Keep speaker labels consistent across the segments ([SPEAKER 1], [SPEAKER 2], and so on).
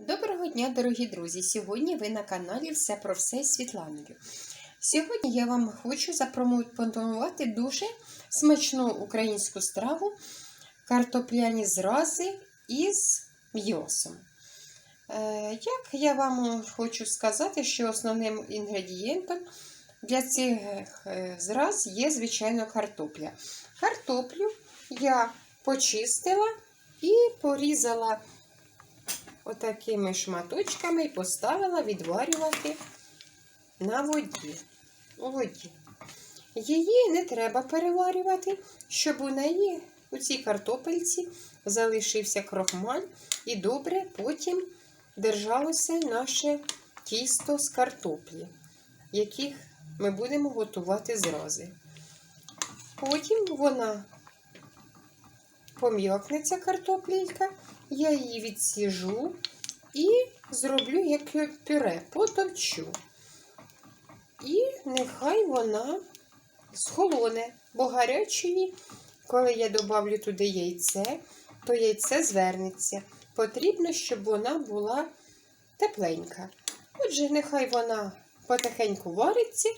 [SPEAKER 1] Доброго дня, дорогі друзі! Сьогодні ви на каналі Все про все з Світланою. Сьогодні я вам хочу запропонувати дуже смачну українську страву картопляні зрази із м'ясом. Е, Як я вам хочу сказати, що основним інгредієнтом для цих е, зраз є, звичайно, картопля. Картоплю я почистила і порізала отакими шматочками і поставила відварювати на воді. У воді. Її не треба переварювати, щоб у неї у цій картопельці залишився крохмаль і добре потім держалося наше тісто з картоплі, яких ми будемо готувати зрази. Потім вона пом'якнеться картоплілька, я її відсіжу і зроблю як пюре, потовчу. І нехай вона схолоне, бо гарячої, коли я добавлю туди яйце, то яйце звернеться. Потрібно, щоб вона була тепленька. Отже, нехай вона потихеньку вариться,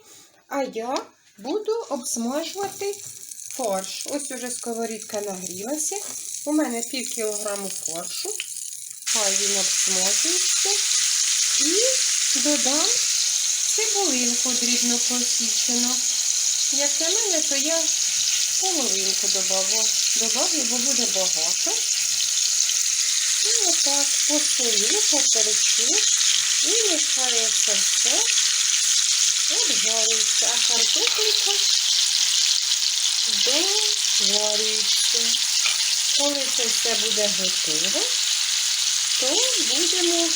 [SPEAKER 1] а я буду обсмажувати фарш. Ось уже сковорідка нагрілася. У мене пів кілограму фаршу. Хай він обсмажується. І додам цибулинку дрібно посічену. Як на мене, то я половинку добавлю, добавлю, бо буде багато. І отак посолю, поперечу. І нехай це все обжарюється. А картопелька доварюється. Коли це все буде готове, то будемо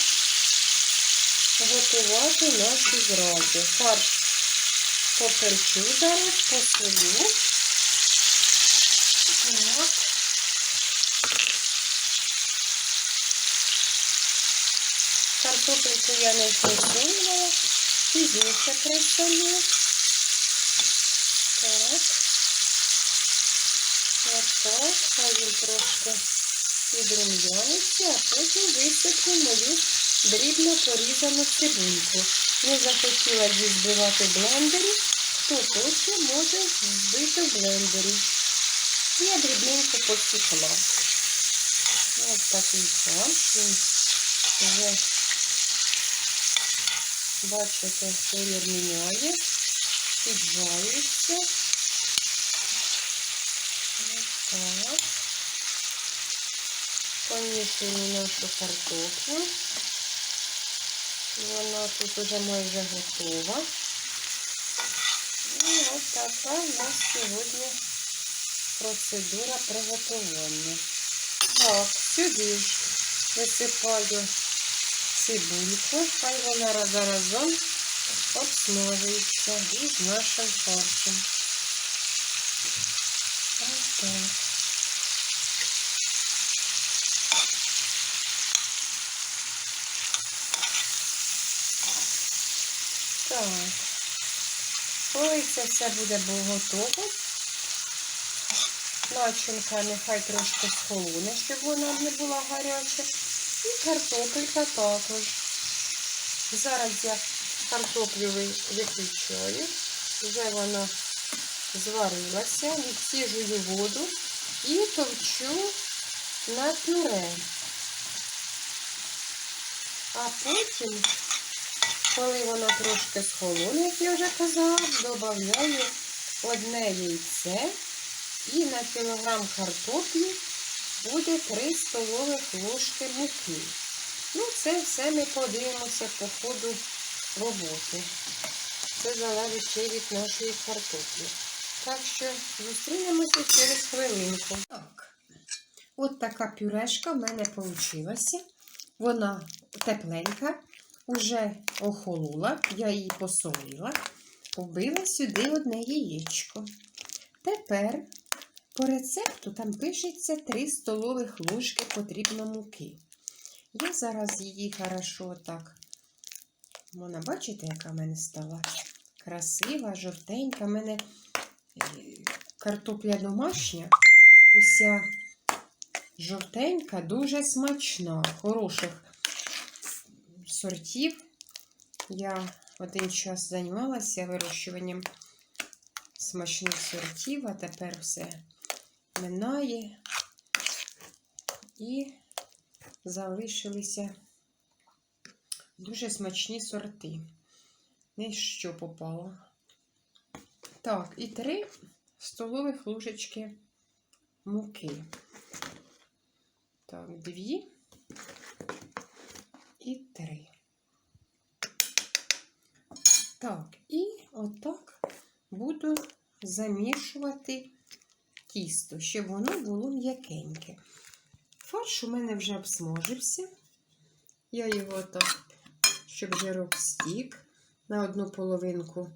[SPEAKER 1] готувати наші зрази. Фарш поперчу зараз, посолю. Так. Картопельку я не присолювала, пізніше присолю. Так. Отак, хай він трошки підрум'яниться, а потім висиплю мою дрібно порізану цибульку. Не захотіла її збивати блендері, хто хоче, може збити в блендері. Я дрібненько посікла. Ось такий фарш. Він вже, бачите, колір міняє, піджарюється. Так. Помішуємо нашу картоплю. Вона тут уже майже готова. І ось така у нас сьогодні процедура приготування. Так, сюди ж висипаю цибульку, хай вона разом обсмажується із нашим фаршем. Ось так. Так, коли це все буде готово, начинка нехай трошки схолоне, щоб вона не була гаряча. І картопелька також. Зараз я картоплю виключаю, вже вона зварилася, відсіжую воду і товчу на пюре. А потім коли вона трошки схолоне, як я вже казала, додаю одне яйце і на кілограм картоплі буде 3 столових ложки муки. Ну, це все ми подивимося по ходу роботи. Це залежить ще від нашої картоплі. Так що зустрінемося через хвилинку. Так, от така пюрешка в мене вийшла. Вона тепленька уже охолола, я її посолила, вбила сюди одне яєчко. Тепер по рецепту там пишеться 3 столових ложки потрібно муки. Я зараз її хорошо так, вона, бачите, яка в мене стала красива, жовтенька. У мене е, картопля домашня, уся жовтенька, дуже смачна, хороших сортів. Я один час займалася вирощуванням смачних сортів, а тепер все минає. І залишилися дуже смачні сорти. Не що попало. Так, і три столових ложечки муки. Так, дві і три. Так, і отак буду замішувати тісто, щоб воно було м'якеньке. Фарш у мене вже обсмажився. Я його так, щоб жирок стік, на одну половинку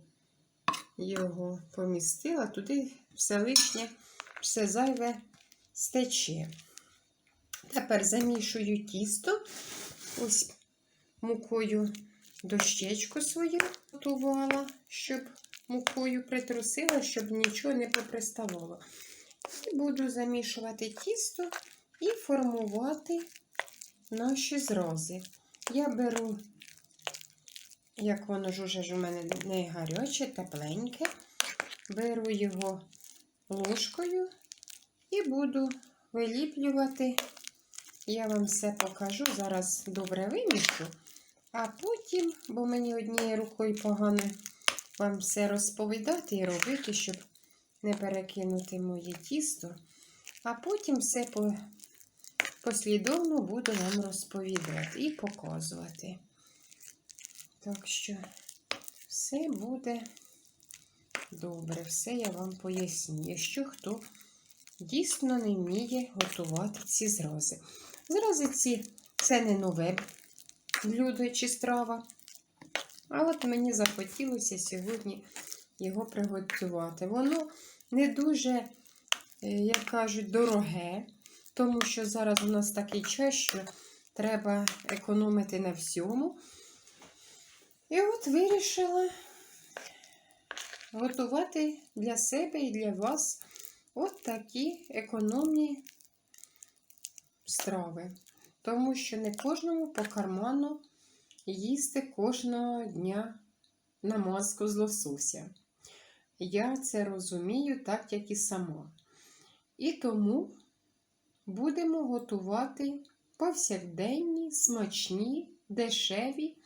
[SPEAKER 1] його помістила, туди все лишнє, все зайве стече. Тепер замішую тісто, ось мукою дощечку свою готувала, щоб мукою притрусила, щоб нічого не поприставало. І буду замішувати тісто і формувати наші зрази. Я беру, як воно ж уже ж у мене не гаряче, тепленьке, беру його ложкою і буду виліплювати. Я вам все покажу, зараз добре вимішу, а потім, бо мені однією рукою погано вам все розповідати і робити, щоб не перекинути моє тісто. А потім все по, послідовно буду вам розповідати і показувати. Так що все буде добре, все я вам поясню, якщо хто дійсно не вміє готувати ці зрази. Зрази ці це не нове блюдо чи страва. А от мені захотілося сьогодні його приготувати. Воно не дуже, е, як кажуть, дороге, тому що зараз у нас такий час, що треба економити на всьому. І от вирішила готувати для себе і для вас от такі економні страви. Тому що не кожному по карману їсти кожного дня намазку з лосося. Я це розумію так, як і сама. І тому будемо готувати повсякденні, смачні, дешеві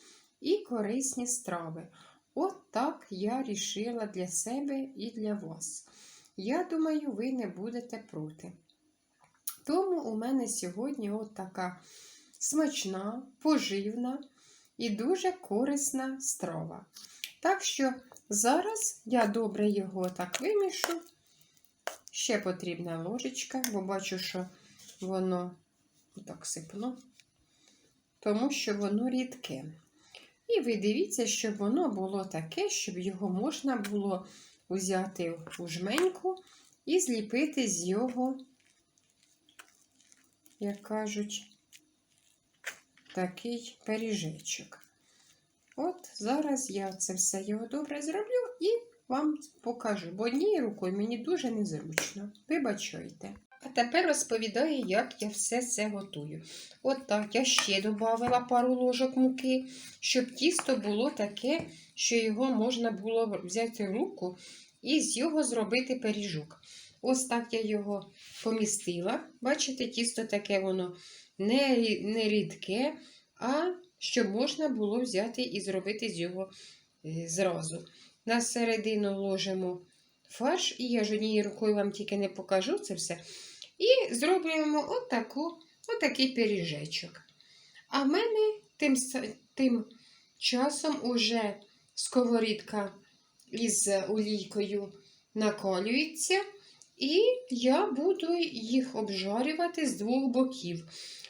[SPEAKER 1] і корисні страви. От так я рішила для себе і для вас. Я думаю, ви не будете проти. Тому у мене сьогодні от така смачна, поживна і дуже корисна страва. Так що зараз я добре його так вимішу. Ще потрібна ложечка, бо бачу, що воно так сипно, тому що воно рідке. І ви дивіться, щоб воно було таке, щоб його можна було взяти у жменьку і зліпити з його, як кажуть, такий пиріжечок. От зараз я це все його добре зроблю і вам покажу, бо однією рукою мені дуже незручно. Вибачайте. А тепер розповідаю, як я все це готую. От так, я ще додала пару ложок муки, щоб тісто було таке, що його можна було взяти в руку і з його зробити пиріжок. Ось так я його помістила. Бачите, тісто таке воно не, не рідке, а щоб можна було взяти і зробити з його е, зразу. На середину ложимо фарш, і я ж однією рукою вам тільки не покажу це все. І зробимо отаку, отакий пиріжечок. А в мене тим, тим часом уже сковорідка із олійкою наколюється, і я буду їх обжарювати з двох боків.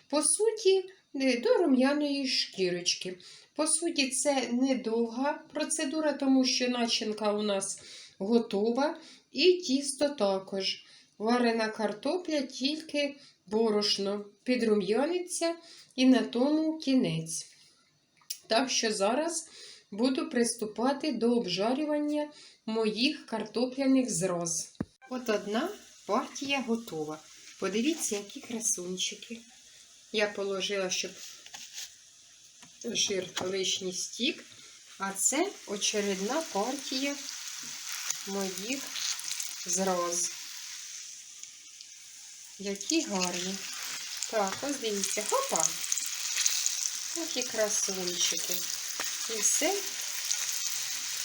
[SPEAKER 1] По суті, до рум'яної шкірочки. По суті, це недовга процедура, тому що начинка у нас готова, і тісто також. Варена картопля, тільки борошно підрум'яниться і на тому кінець. Так що зараз буду приступати до обжарювання моїх картопляних зроз. От одна партія готова. Подивіться, які красунчики. Я положила, щоб жир лишній стік, а це очередна партія моїх зраз. Які гарні. Так, ось дивіться, хопа. Такі красунчики. І все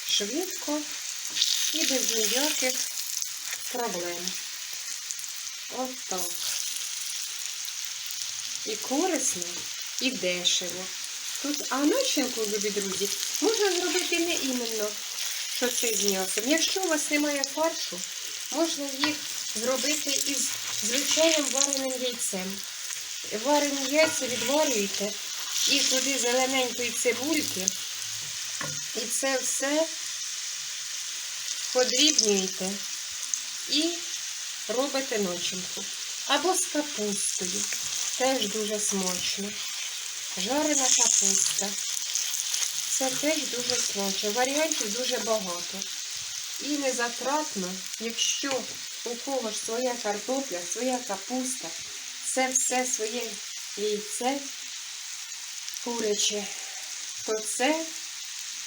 [SPEAKER 1] швидко і без ніяких проблем. От так. І корисно, і дешево. Тут, а начинку, любі друзі, можна зробити не іменно, що це з м'ясом. Якщо у вас немає фаршу, можна їх зробити із звичайним вареним яйцем. Варені яйця відварюєте і туди зелененької цибульки. І це все подрібнюєте і робите начинку. Або з капустою. Теж дуже смачно. Жарена капуста. Це теж дуже смачно. Варіантів дуже багато. І не затратно, якщо у кого ж своя картопля, своя капуста, це все своє яйце куряче, то це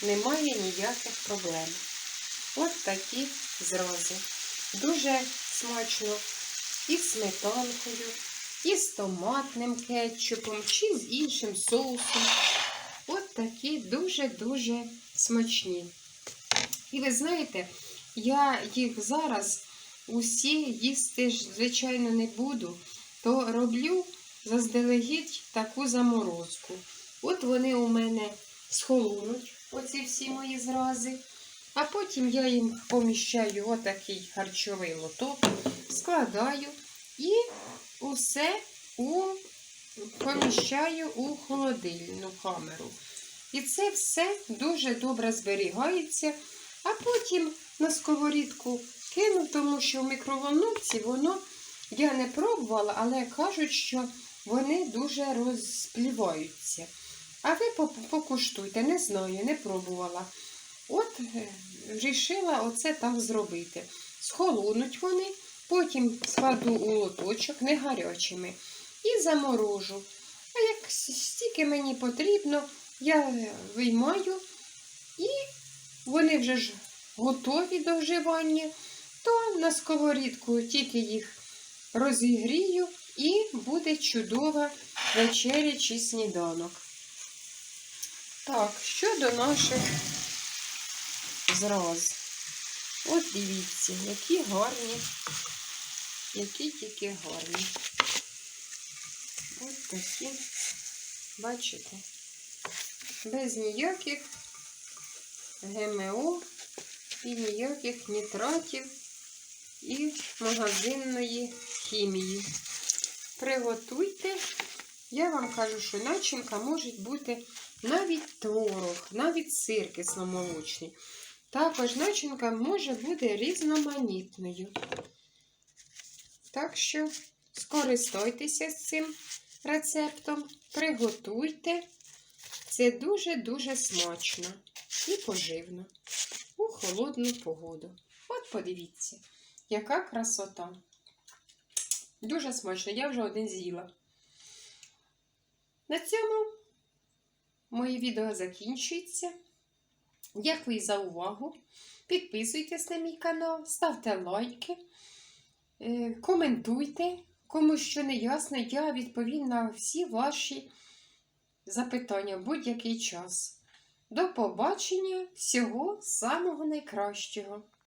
[SPEAKER 1] немає ніяких проблем. От такі зрази. Дуже смачно і сметанкою, і з томатним кетчупом, чи з іншим соусом. От такі дуже-дуже смачні. І ви знаєте, я їх зараз усі їсти звичайно, не буду, то роблю заздалегідь таку заморозку. От вони у мене схолонуть, оці всі мої зрази. А потім я їм поміщаю отакий харчовий лоток, складаю і усе у, поміщаю у холодильну камеру. І це все дуже добре зберігається. А потім на сковорідку кину, тому що в мікроволновці воно я не пробувала, але кажуть, що вони дуже розпліваються. А ви покуштуйте, не знаю, не пробувала. От е, вирішила оце так зробити. Схолонуть вони, потім складу у лоточок не гарячими і заморожу. А як стільки мені потрібно, я виймаю і вони вже ж готові до вживання, то на сковорідку тільки їх розігрію і буде чудова вечеря чи сніданок. Так, щодо наших зраз. От дивіться, які гарні, які тільки гарні. От такі, бачите, без ніяких ГМО і ніяких нітратів і магазинної хімії. Приготуйте. Я вам кажу, що начинка може бути навіть творог, навіть сир кисломолочний. Також начинка може бути різноманітною. Так що скористайтеся з цим рецептом, приготуйте. Це дуже-дуже смачно і поживно у холодну погоду. От подивіться, яка красота. Дуже смачно, я вже один з'їла. На цьому моє відео закінчується. Дякую за увагу. Підписуйтесь на мій канал, ставте лайки, е, коментуйте. Кому що не ясно, я відповім на всі ваші запитання в будь-який час. До побачення! Всього самого найкращого!